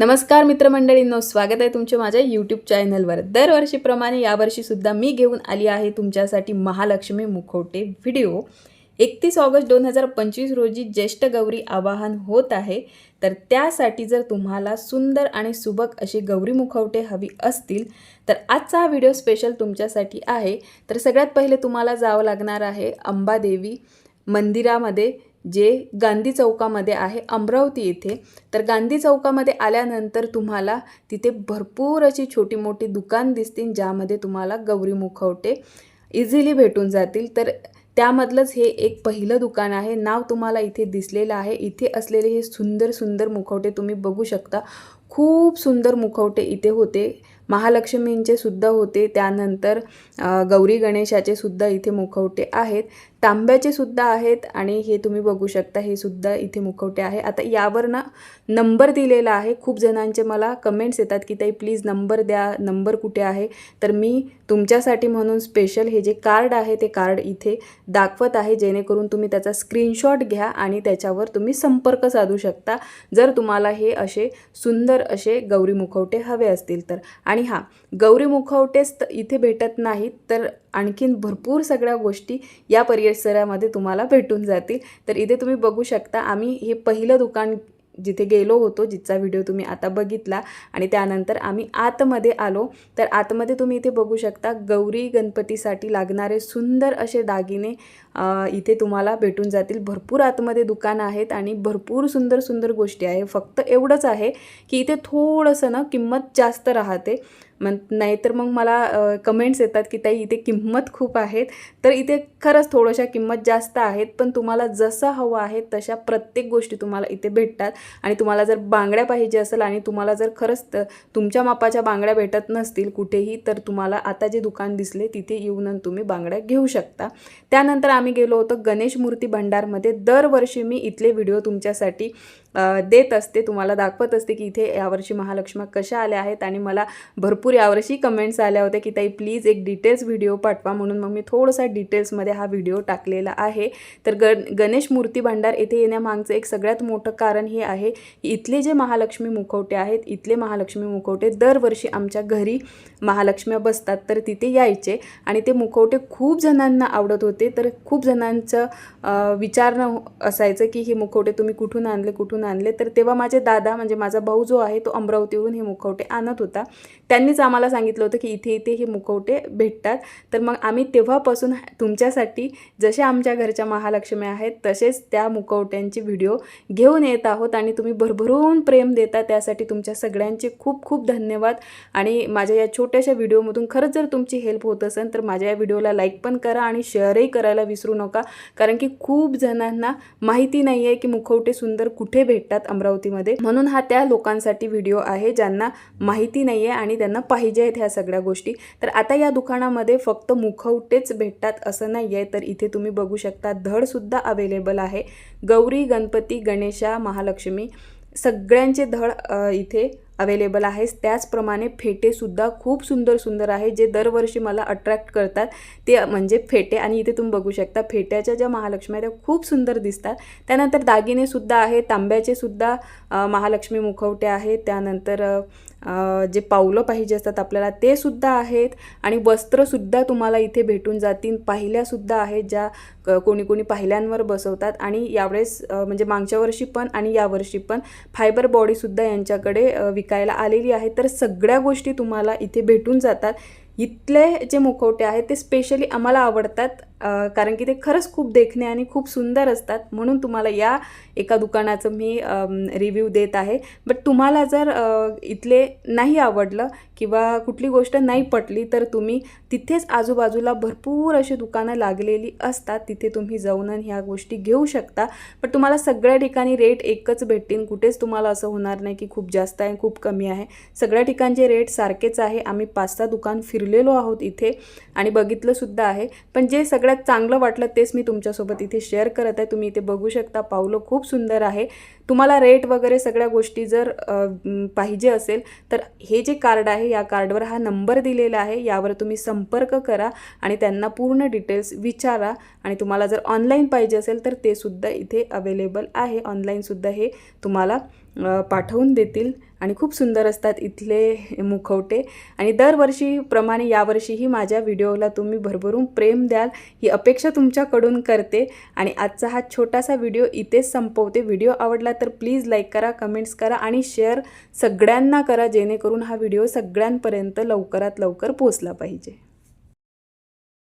नमस्कार मित्रमंडळींनो स्वागत आहे तुमचे माझ्या यूट्यूब चॅनलवर दरवर्षीप्रमाणे यावर्षीसुद्धा मी घेऊन आली आहे तुमच्यासाठी महालक्ष्मी मुखवटे व्हिडिओ एकतीस ऑगस्ट दोन हजार पंचवीस रोजी ज्येष्ठ गौरी आवाहन होत आहे तर त्यासाठी जर तुम्हाला सुंदर आणि सुबक अशी गौरी मुखवटे हवी असतील तर आजचा हा व्हिडिओ स्पेशल तुमच्यासाठी आहे. तर सगळ्यात पहिले तुम्हाला जावं लागणार आहे अंबादेवी मंदिरामध्ये. जे गांधी चौकामध्ये आहे अमरावती येथे तर गांधी चौकामध्ये आल्यानंतर तुम्हाला तिथे भरपूर अशी छोटी मोठी दुकान दिसतील ज्यामध्ये तुम्हाला गौरी मुखवटे इझिली भेटून जातील. तर त्यामधलंच हे एक पहिलं दुकान आहे. नाव तुम्हाला इथे दिसलेलं आहे. इथे असलेले हे सुंदर सुंदर मुखवटे तुम्ही बघू शकता. खूप सुंदर मुखवटे इथे होते. महालक्ष्मींचे सुद्धा होते. त्यानंतर गौरी गणेशाचे सुद्धा इथे मुखवटे आहेत. तांब्याचे सुद्धा आहेत आणि हे तुम्ही बघू शकता हे सुद्धा इथे मुखवटे आहे. आता यावर ना नंबर दिलेला आहे. खूप जणांचे मला कमेंट्स येतात की ताई प्लीज नंबर द्या नंबर कुठे आहे? तर मी तुमच्यासाठी म्हणून स्पेशल हे जे कार्ड आहे ते कार्ड इथे दाखवत आहे. जेणेकरून तुम्ही त्याचा स्क्रीनशॉट घ्या आणि त्याच्यावर तुम्ही संपर्क साधू शकता. जर तुम्हाला हे असे सुंदर असे गौरी मुखवटे हवे असतील तर. आणि हां गौरी मुखवटेच इथे भेटत नाहीत. तर आणखीन भरपूर सगळ्या गोष्टी या परिसरामध्ये तुम्हाला भेटून जातील. तर इथे तुम्ही बघू शकता आम्ही हे पहिलं दुकान जिथे गेलो होतो जिथचा व्हिडिओ तुम्ही आता बघितला आणि त्यानंतर आम्ही आतमध्ये आलो. तर आतमध्ये तुम्ही इथे बघू शकता गौरी गणपतीसाठी लागणारे सुंदर असे दागिने इथे तुम्हाला भेटून जातील. भरपूर आतमध्ये दुकानं आहेत आणि भरपूर सुंदर सुंदर गोष्टी आहे. फक्त एवढंच आहे की इथे थोडंसं ना किंमत जास्त राहते. मग नाहीतर मग मला कमेंट्स येतात की ताई इथे किंमत खूप आहेत. तर इथे खरंच थोड्याशा किंमत जास्त आहेत पण तुम्हाला जसं हवं आहे तशा प्रत्येक गोष्टी तुम्हाला इथे भेटतात. आणि तुम्हाला जर बांगड्या पाहिजे असेल आणि तुम्हाला जर खरंच तुमच्या मापाच्या बांगड्या भेटत नसतील कुठेही तर तुम्हाला आता जे दुकान दिसले तिथे येऊन तुम्ही बांगड्या घेऊ शकता. त्यानंतर आम्ही गेलो होतो गणेश मूर्ती भंडारमध्ये. दरवर्षी मी इथले व्हिडिओ तुमच्यासाठी देत असते. तुम्हाला दाखवत असते की इथे यावर्षी महालक्ष्म्या कशा आल्या आहेत आणि मला भरपूर यावर्षी कमेंट्स आल्या होत्या की ताई प्लीज एक डिटेल्स व्हिडिओ पाठवा म्हणून. मग मी थोडासा डिटेल्समध्ये हा व्हिडिओ टाकलेला आहे. तर ग गणेश मूर्ती भांडार येथे येण्यामागचं एक सगळ्यात मोठं कारण हे आहे की इथले जे महालक्ष्मी मुखवटे आहेत इथले महालक्ष्मी मुखवटे दरवर्षी आमच्या घरी महालक्ष्म्या बसतात. तर तिथे यायचे आणि ते मुखवटे खूप जणांना आवडत होते. तर खूप जणांचं विचारणं असायचं की हे मुखवटे तुम्ही कुठून आणले कुठून आणले? तर तेव्हा माझे दादा म्हणजे माझा भाऊ जो आहे तो अमरावतीवरून हे मुखवटे आणत होता. त्यांनीच आम्हाला सांगितलं होतं की इथे इथे हे मुखवटे भेटतात. तर मग आम्ही तेव्हापासून तुमच्यासाठी जसे आमच्या घरच्या महालक्ष्मी आहेत तसेच त्या मुखवट्यांची व्हिडिओ घेऊन येत आहोत आणि तुम्ही भरभरून प्रेम देता त्यासाठी तुमच्या सगळ्यांचे खूप खूप धन्यवाद. आणि माझ्या या छोट्याशा व्हिडिओमधून खरंच जर तुमची हेल्प होत असेल तर माझ्या या व्हिडिओला लाईक पण करा आणि शेअरही करायला विसरू नका. कारण की खूप जणांना माहिती नाही आहे की मुखवटे सुंदर कुठे भेटतात अमरावतीमध्ये. म्हणून हा त्या लोकांसाठी व्हिडिओ आहे ज्यांना माहिती नाही आहे आणि त्यांना पाहिजे आहेत ह्या सगळ्या गोष्टी. तर आता या दुकानामध्ये फक्त मुखवटेच भेटतात असं नाही आहे तर इथे तुम्ही बघू शकता धडसुद्धा अवेलेबल आहे. गौरी गणपती गणेशा महालक्ष्मी सगळ्यांचे धड इथे अवेलेबल आहे त्याचप्रमाणे फेटेसुद्धा खूप सुंदर सुंदर आहे जे दरवर्षी मला अट्रॅक्ट करतात. ते म्हणजे फेटे. आणि इथे तुम्ही बघू शकता फेट्याच्या ज्या महालक्ष्मी आहेत त्या खूप सुंदर दिसतात. त्यानंतर दागिनेसुद्धा आहे तांब्याचेसुद्धा महालक्ष्मी मुखवटे आहे त्यानंतर जे पावलं पाहिजे असतात आपल्याला ते सुद्धा आहेत. आणि वस्त्रसुद्धा तुम्हाला इथे भेटून जातील. पाहिल्यासुद्धा आहेत ज्या क- कोणी कोणी पाहिल्यांवर बसवतात. आणि यावेळेस म्हणजे मागच्या वर्षी पण आणि यावर्षी पण फायबर बॉडीसुद्धा यांच्याकडे विकायला आलेली आहे. तर सगळ्या गोष्टी तुम्हाला इथे भेटून जातात. इथले जे मुखवटे आहेत ते स्पेशली आम्हाला आवडतात कारण की ते खरंच खूप देखणे आणि खूप सुंदर असतात. म्हणून तुम्हाला या एका दुकानाचं मी रिव्ह्यू देत आहे. बट तुम्हाला जर इथले नाही आवडलं किंवा कुठली गोष्ट नाही पटली तर तुम्ही तिथेच आजूबाजूला भरपूर अशी दुकानं लागलेली असतात. तिथे तुम्ही जाऊन आणि ह्या गोष्टी घेऊ शकता. पण तुम्हाला सगळ्या ठिकाणी रेट एकच भेटतील. कुठेच तुम्हाला असं होणार नाही की खूप जास्त आहे खूप कमी आहे. सगळ्या ठिकाणचे रेट सारखेच आहे. आम्ही पाच सहा दुकान फिरलेलो आहोत इथे आणि बघितलंसुद्धा आहे. पण जे सगळ्यात चांगलं वाटलं तेच मी तुमच्यासोबत इथे शेअर करत आहे. तुम्ही इथे बघू शकता पावलं खूप सुंदर आहे. तुम्हाला रेट वगैरे सगळ्या गोष्टी जर पाहिजे असेल तर हे जे कार्ड आहे या कार्डवर हा नंबर दिलेला आहे. यावर तुम्ही संपर्क करा आणि त्यांना पूर्ण डिटेल्स विचारा आणि तुम्हाला जर ऑनलाईन पाहिजे असेल तर ते सुद्धा इथे अवेलेबल आहे. ऑनलाईनसुद्धा हे तुम्हाला पाठवून देतील. आणि खूप सुंदर असतात इथले मुखवटे. आणि दरवर्षीप्रमाणे यावर्षीही माझ्या व्हिडिओला तुम्ही भरभरून प्रेम द्याल ही अपेक्षा तुमच्याकडून करते. आणि आजचा हा छोटासा व्हिडिओ इथेच संपवते. व्हिडिओ आवडला तर प्लीज लाईक करा कमेंट्स करा आणि शेअर सगळ्यांना करा जेणेकरून हा व्हिडिओ सगळ्यांपर्यंत लवकरात लवकर पोचला पाहिजे.